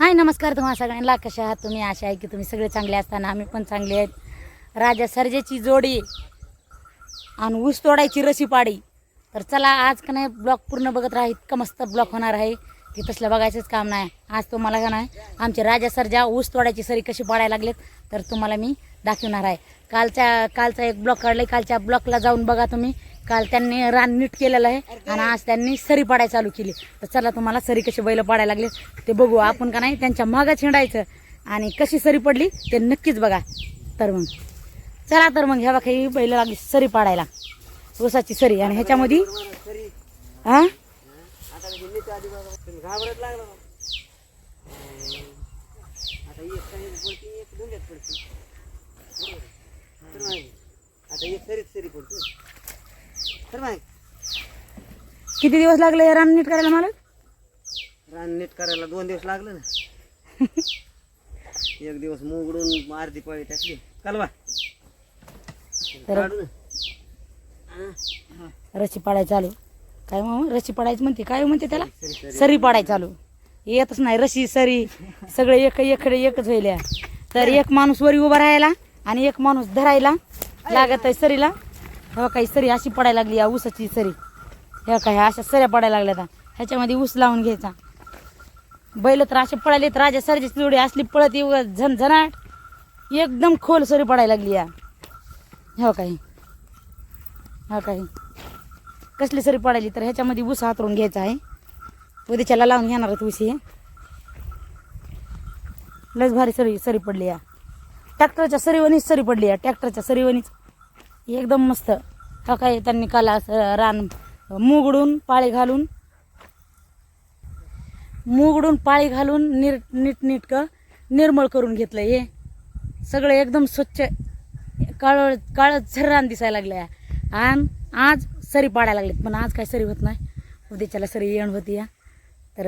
हाय नमस्कार तुम्हाला सगळ्यांना. कशा आहात तुम्ही? आशा आहे की तुम्ही सगळे चांगले असताना आम्ही पण चांगले आहेत. राजा सर्जेची जोडी आणि ऊस तोडायची रशी पाडी तर चला आज का नाही ब्लॉक पूर्ण बघत राहा. इतका मस्त ब्लॉक होणार आहे. की तसलं बघायचंच काम नाही. आज तुम्हाला का नाही आमचे राजा सर्जा ऊस तोडायची सरी कशी पाडायला लागलेत तर तुम्हाला मी दाखवणार आहे. कालच्या कालचा एक ब्लॉक काढला कालच्या ब्लॉकला जाऊन बघा तुम्ही. काल त्यांनी रान नीट केलेलं आहे आणि आज त्यांनी सरी पाडायला चालू केली तर चला तुम्हाला सरी कशी बैल पाडायला लागले ते बघू आपण का नाही त्यांच्या मागं छिंडायचं आणि कशी सरी पडली ते नक्कीच बघा तर मग चला तर मग ह्या बघा ही बैल लागली सरी पाडायला ऊसाची सरी आणि ह्याच्यामध्ये हा घाबरत लागला ना. आता एक काही पडते एक धुंद्यात पडते बरोबर. तर मागे आता एक सरीत सरी पडते तर मागे किती दिवस लागले हे रान नीट करायला मला रान नीट करायला दोन दिवस लागलं ना. एक दिवस मुगडून अर्धी पळी टाकली. कालवा तर- काढू ना. रशी पाडायला चालू. काय मग रशी पाडायचं म्हणते. काय म्हणते त्याला? सरी पाडायला चालू. येतच नाही. रशी सरी. सगळे एक एकडे एकच होईल या. तर एक माणूस वरी उभा राहायला आणि एक माणूस धरायला लागत आहे सरीला. हो काही सरी अशी पडायला लागली या ऊसाची सरी. हे काय अशा सऱ्या पडायला लागल्या आता. ह्याच्यामध्ये ऊस लावून घ्यायचा. बैल तर असे पडायले तर राजा सरची जोडी असली पळत येऊ झणझणाट एकदम खोल सरी पडायला लागली या. हो काही हा हो काही कसली सरी पडायली तर ह्याच्यामध्ये ऊस हातरून घ्यायचा आहे. उद्याच्याला लावून घेणार ऊस हे. लस भारी सरी सरी पडली या. ट्रॅक्टरच्या सरीवणीच सरी पडली या ट्रॅक्टरच्या सरीवणीच. एकदम मस्त. हा काय त्यांनी काल असं रान मुगडून पाळी घालून मुगडून पाळी घालून निर नीट नीटकं निर्मळ करून घेतलं हे. सगळं एकदम स्वच्छ काळ काळं झर्रान दिसायला लागलं आणि आज सरी पाडायला लागलेत पण आज काय सरी होत नाही. उद्याच्याला सरी येण होती या तर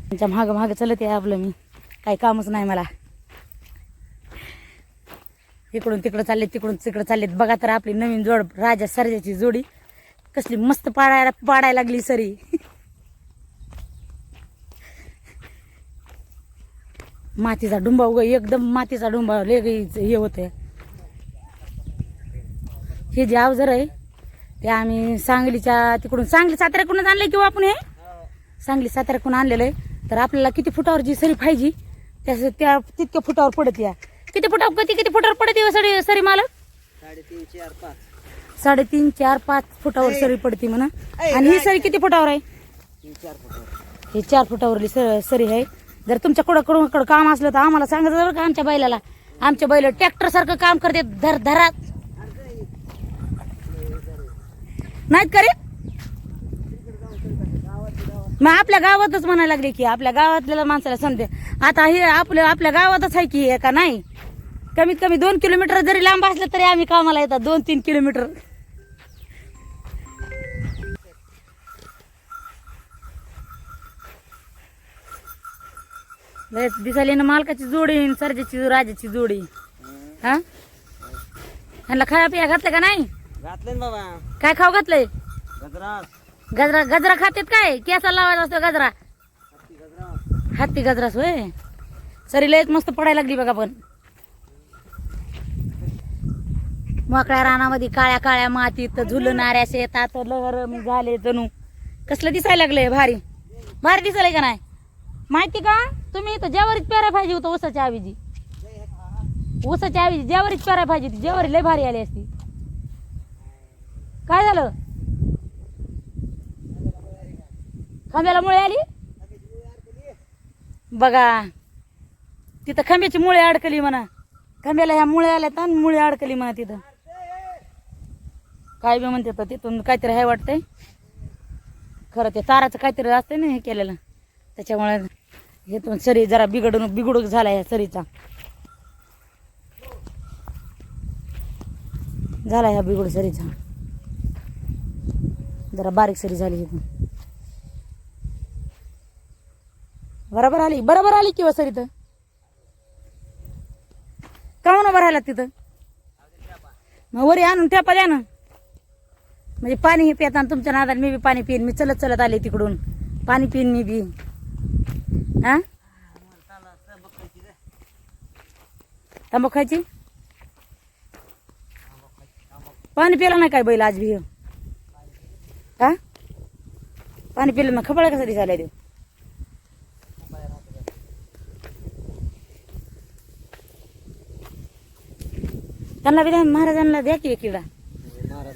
त्यांच्या मागं मागं चलत आहे आपलं मी. काही कामच नाही मला. इकडून तिकडं चाललेत तिकडून तिकडं चाललेत. बघा तर आपली नवीन जोड राजा सरजाची जोडी. कसली मस्त पाडायला पाडायला लागली सरी. मातीचा डुंबा उगा एकदम मातीचा डुंबा लेग हे होतं हे जे अवजर आहे ते आम्ही सांगलीच्या तिकडून सांगली साताऱ्याकडूनच आणलंय किंवा आपण हे? सांगली साताऱ्याकडून आणलेलं आहे? तर आपल्याला किती फुटावर जी सरी पाहिजे त्या त्या तितक्या फुटावर पडत या. किती फुटावर किती किती फुटावर पडते हो सरी सरी मालक साडेतीन चार पाच साडेतीन चार पाच फुटावर सरी पडते म्हणा. आणि ही सरी किती फुटावर आहे? तीन चार फुटावर. हे चार फुटावरली सरी आहे. जर कडून कडं काम असलं तर आम्हाला सांगायचं बरं का आमच्या बैलाला? आमच्या बैल ट्रॅक्टर सारखं काम करते धर धरात. नाहीत करे मग आपल्या गावातच म्हणायला लागले की आपल्या गावातल्या माणसाला समजे आता हे आपल्या आपल्या गावातच आहे की का नाही? कमीत कमी दोन किलोमीटर जरी लांब असलं तरी आम्ही कामाला येतात दोन तीन किलोमीटर. लय दिसायली ना मालकाची जोडी सर्जाची राजाची जोडी. हा? ह्यांना खाया पिया घातलं का नाही? घातले बाबा. काय खाऊ घातलंय? गजरास गजरा गजरा खातेत काय? केसा लावायचा असतो गजरा. हत्ती गजरास होय. सरी लयच मस्त पडायला लागली बघा पण. मोकळ्या रानामध्ये काळ्या काळ्या मातीत झुलणाऱ्या शेतात लहर मी झाले जणू. कसलं दिसायला लागलंय भारी. भारी दिसायला का नाही? माहिती का? तुम्ही इथं जेवारीच पेरा पाहिजे होतं ऊसाच्या आवीजी ऊसाच्या आवीजी जेवारीच पेरा पाहिजे होती. जेवारी लय भारी आली असती. काय झालं? खांब्याला मुळे आली? बघा. तिथं खांब्याची मुळे अडकली म्हणा. खांब्याला ह्या मुळे आल्या तर मुळे अडकली म्हणा तिथं. काय बी म्हणते तर तिथून काहीतरी आहे वाटतंय. खरं ते ताराचं काहीतरी असतंय ना हे केलेलं. त्याच्यामुळे हेतून सरी जरा बिघडून बिघडूक झाला ह्या सरीचा. झाला ह्या बिघड सरीचा. जरा बारीक सरी झाली इथून. बरोबर आली? बरोबर आली किंवा हो सरी तर? का म्हणून राहिला तिथं? मग वरी आणून ठेपा द्या ना. म्हणजे पाणी पिताना तुमच्या नादाने मी बी पाणी पिईन मी चलत चलत आले तिकडून. पाणी पिईन मी बी. हा? तांबू खायची पाणी पिला नाही काय बैल आज भी हा? पाणी पिलं ना खपळा कसा दिसायला देऊ त्यांना विधान महाराजांना द्या की किडा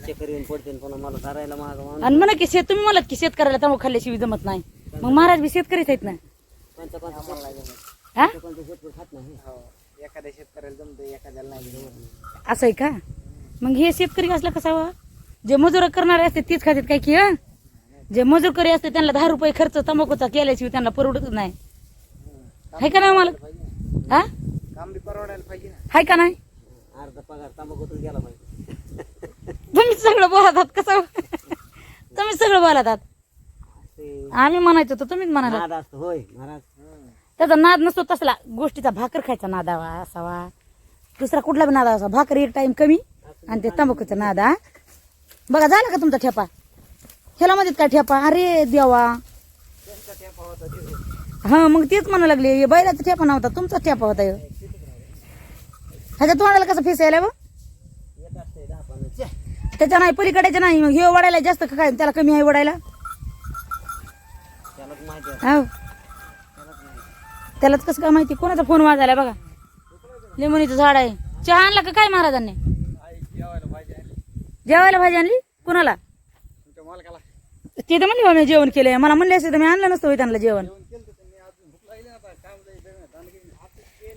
येऊन मला धरायला महाग माणूस आणि म्हणा की शेत तुम्ही मला की शेतकऱ्याला तंबाखू खाल्ल्याशिवाय जमत नाही. मग महाराज बी शेतकरीच आहेत ना? कोणता कोणता शेतकरी हा? कोणता शेतकरी खात नाही. एखाद्या शेतकऱ्याला जमतं एखाद्याला नाही जमत. असं आहे का? मग हे शेतकरी असलं कसावा? जे मजूर करणारे असते तीच खातात काय की हं? जे मजूर करी असते त्यांना दहा रुपये खर्च तंबाखूचा केल्याशिवाय त्यांना परवडत नाही. आहे का नाही मला हा? काम बी परवडायला पाहिजे ना. आहे का नाही? अर्धा पगार तांबाखूतच गेला पाहिजे. तुम्ही सगळं बोलतात कसं? तुम्ही सगळं बोलतात. आम्ही म्हणायचो तर तुम्हीच म्हणाला नाद असतो होय महाराज त्याचा नाद नसतो तसला. गोष्टीचा भाकर खायचा नादावा असावा. दुसरा कुठला बी नादा असावा. भाकर एक टाइम कमी आणि ते तंबाखूचा नाद बघा झाला का तुमचा ठेपा? ह्याला मध्ये काय ठेपा? अरे देवा. हा मग तेच म्हणा लागले. हे बैलाचा ठेपा नव्हता तुमचा ठेपा होता ह्यो. ह्याच्या तोंडाला कसं फेस यायला बघ एक असते दहा पाण्याचे त्याच्या नाही पलीकडेच्या नाही. मग हे वडायला जास्त का काय? त्याला कमी आहे वडायला? त्यालाच हो कसं काय माहिती? कोणाचा फोन वाजायला बघा. लिंबणीचं झाड आहे. चहा आणला का काय महाराजांनी? जेवायला भाजी आणली? कुणाला? ते तर म्हणले मी जेवण केलंय. मला म्हणले असते तर मी आणलं नसतं त्यांना जेवण.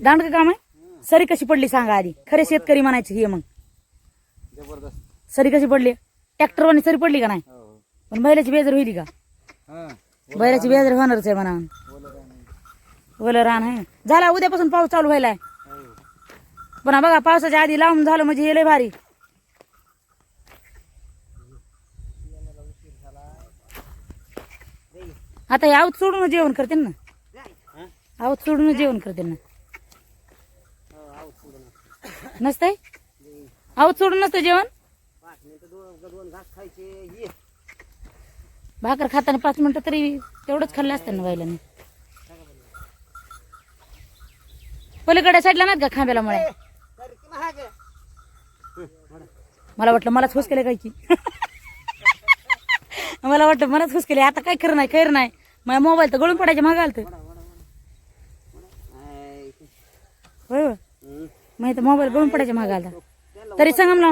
दांड काम आहे? सरी कशी पडली सांगा आधी. खरे शेतकरी म्हणायचे हे मग. जबरदस्त. सरी कशी पडली? ट्रॅक्टरवानी सरी पडली का नाही? हो. पण बैलाची बेजर होईल का? हा. बैलाची बेजर होणारच आहे म्हणा. ओलं रान आहे. झाला उद्यापासून पाऊस चालू व्हायलाय हो. पण बघा पावसाच्या आधी लावून झालं म्हणजे हे लय भारी. आता हे आवत सोडून जेवण करते ना? आवत सोडून जेवण करते ना? हो, आऊत सोडून. असतं. नसतंय? आवत सोडून नसतं जेवण? दोन दोन घास खायचे ये. भाकर खाताना पाच मिनिटं तरी तेवढंच खाल्लं असतं ना बैलाने. पलीकडे साईडला नाहीत का खांब्याला मुळे. मला वाटलं मलाच खुश केले काय की मला वाटलं मलाच खुश केले आता काय खरं नाही खरं नाही. माझ्या मोबाईल तर गळून पडायचे मागाल तर होय. माहिती मोबाईल गळून पडायचे मागाल तर तरी संगमला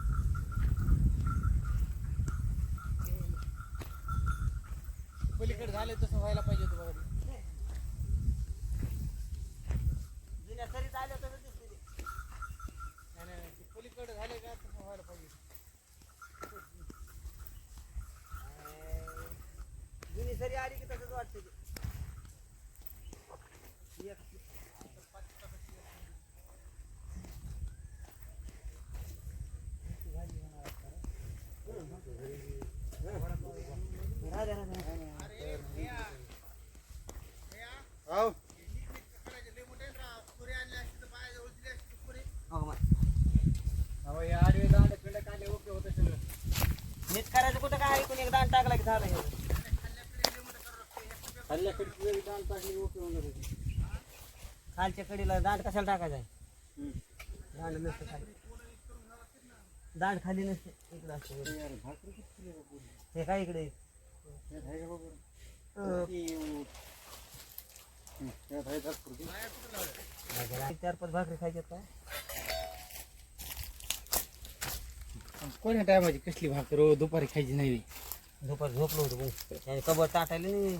पलीकडे झालं तसं व्हायला पाहिजे होतं बघा ते. जुन्या सरीत आल्या तसं दिसते ते. नाही नाही नाही. ते पलीकडे झाले का तसं व्हायला पाहिजे जुनी सरी आली की तसंच वाटतं ते. एक- राहू द्या, राहू द्या. हो हो, मा. अहो, हे आडवे दांडे पिंड काढले ओके होतं सगळं नीट करायचं कुठं काय ऐकून एक दाण टाकला की झालं हे. खाल्ल्या कडची वेळी दांड टाकली ओके होणार होती खालच्या कडीला दांड कशाला टाकायचा दांड नसतं खाली. दांड खाली नसते. इकडे असते हे काय इकडे? चार पाच भाकरी खायच्यात काय? कोण्या टायमाची कसली भाकर? दुपारी खायची नाही. दुपार झोपलो होतो भाऊ. त्याने कबर टाटायला नाही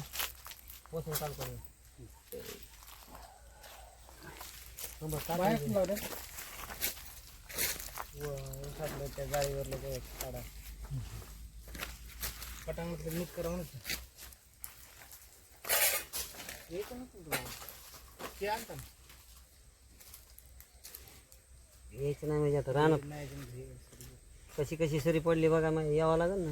पोसून चालू करून कबर टाटायला त्या गाडीवरलं ते काढा. पटांगण नीट करावं ना ते आणता ना. यायचं नाही म्हणजे आता रानात. कशी कशी सरी पडली बघा मग यावं लागेल ना.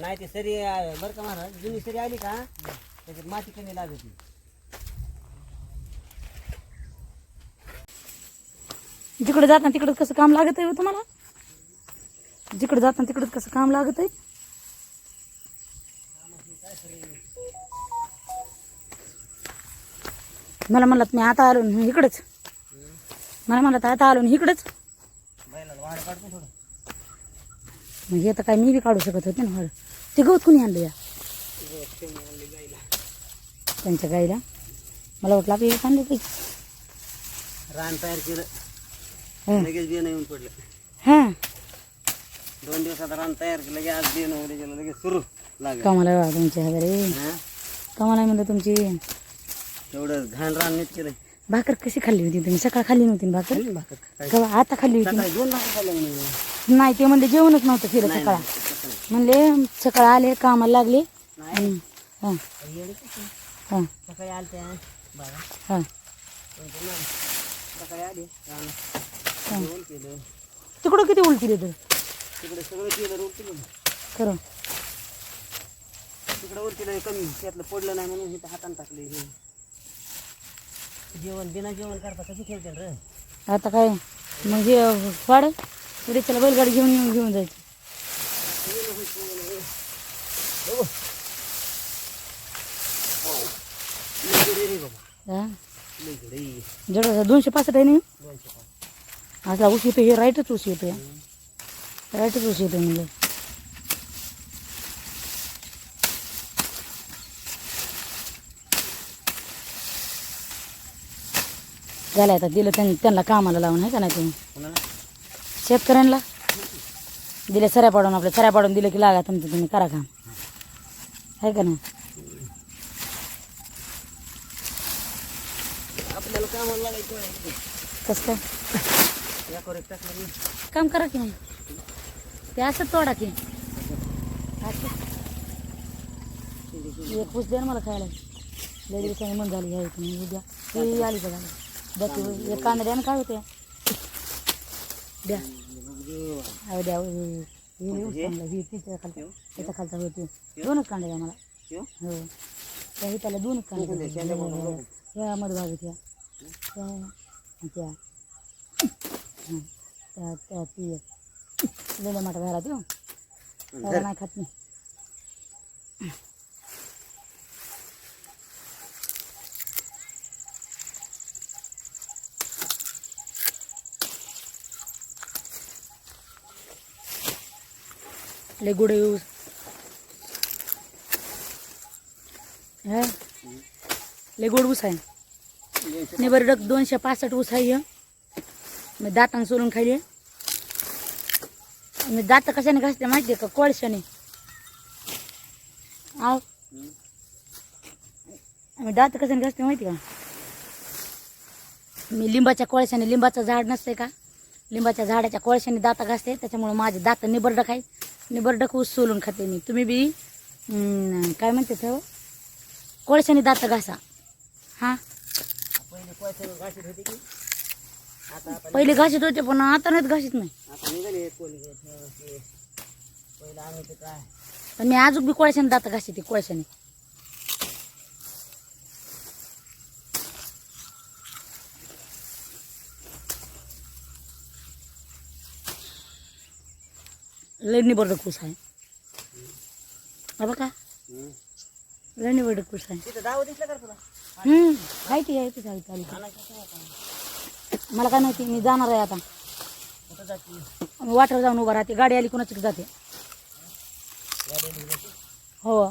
नाही ते सरी आहे, बरं का महाराज? जुनी सरी आली का? त्याच्यात माती कमी लागत नाही. जिकडे जाताना तिकडं कसं काम लागत आहे हो तुम्हाला? जिकडे जाताना तिकडं कसं काम लागत आहे मला म्हणलं मी आता आलो न इकडंच. मला म्हणलं आता आलो न इकडंच. बैलाला वाढ काढतो थोडं. मग हे तर काय मी बी काढू शकत होते ना वाढ ते गवत कुणी आणलं या? त्यांच्या गाईला? मला वाटलं आपली आणले पाहिजे रान तयार केलं. लगेच बियाणं येऊन पडलं. हां. दोन दिवसात रान तयार केलं की आज बियाणं उद्या गेलं लगेच सुरू लागलं. कामाला बघा तुमच्या रे हां? कामाला म्हणलं तुमची तेवढं घाण रान नीट केलं भाकर कशी खाल्ली होती तुम्ही? सकाळ खाल्ली नव्हती भाकर? कवा आता खाल्ली होती दोन भाकर म्हणे. नाही ते म्हणले जेवणच नव्हतं नाही, सकाळ. म्हणले सकाळ आले कामाला लागले. नाही. आणि हां. येडे कसं? हां. सकाळी आलत्या बाबा. हां. त्यांचं नाही. सकाळी आले. रानात जेवण केलं. तिकडं किती उलटी देतं तिकडे सगळं केलं केलं खरं. तिकडे केलं कमी. त्यातलं पडलं नाही म्हणून इथं हातानं टाकले जेवण बिना जेवण करता कशी खेळते रे? आता काय? हे वाढ. उद्या त्याला बैलगाडी घेऊन येऊन घेऊन जायचं. रे जड दोनशे पासष्ट आहे ना? असला उशी येतो हे राईटच उशी येतो राईटच उशी येतो म्हणजे. झालं आता दिलं त्यांना कामाला लावून आहे का नाही तुम्ही? शेतकऱ्यांना? दिले सऱ्या पाडून आपल्या सऱ्या पाडून दिलं की लागा तुमचं तुम्ही करा काम. आहे का नाही? आपल्याला कामाला लागायचं नाही. कसं काय? टाकलं की काम करा की नाही ते असं तोडा की. असं. एक पुस द्या ना मला खायला. लय दिवसांनी मन झाली ह्या इथून उद्या ती आली का द्या ते एक कांदा द्या ना काय होते द्या. अहो द्या हे- हे. ही? तिच्या खालचा त्याच्या खालचा होते दोनच कांदे द्या मला. ठेव. हो? त्या त्याला दोनच बघू. ह्या मधभागी त्या त्या. त्या हं. ती लेल्या माटा घरात येऊ नाही खात नाही लय गुड यूज. हा? लय गोड ऊस आहे. निबरडक दोनशे पासष्ट ऊस आहे ह्यो. मी दातांग सोलून खायले. मी दात कशाने घासते माहिती का? कोळशाने. आव. मी दात कशाने घासते माहिती का? मी लिंबाच्या कोळशाने लिंबाचं झाड नसते का? लिंबाच्या झाडाच्या कोळशाने दात घासते त्याच्यामुळे माझे दात निबरडक आहे निबरडक ऊस सोलून खाते मी. तुम्ही बी काय म्हणते तर कोळशाने दात घासा. हां? पहिले घाशीत होते घासीत होते पण आता नाहीत घासीत नाही पण मी अजून बी कोळशाने दात घासते कोळशाने. लय निबरड कुस आहे. हा बघा. का रे तुला? हम्म आहे ती आहे ती? मला काय माहिती मी जाणार आहे आता. वाटर जाऊन उभा राहते. गाडी आली कोणाची जाते. हो.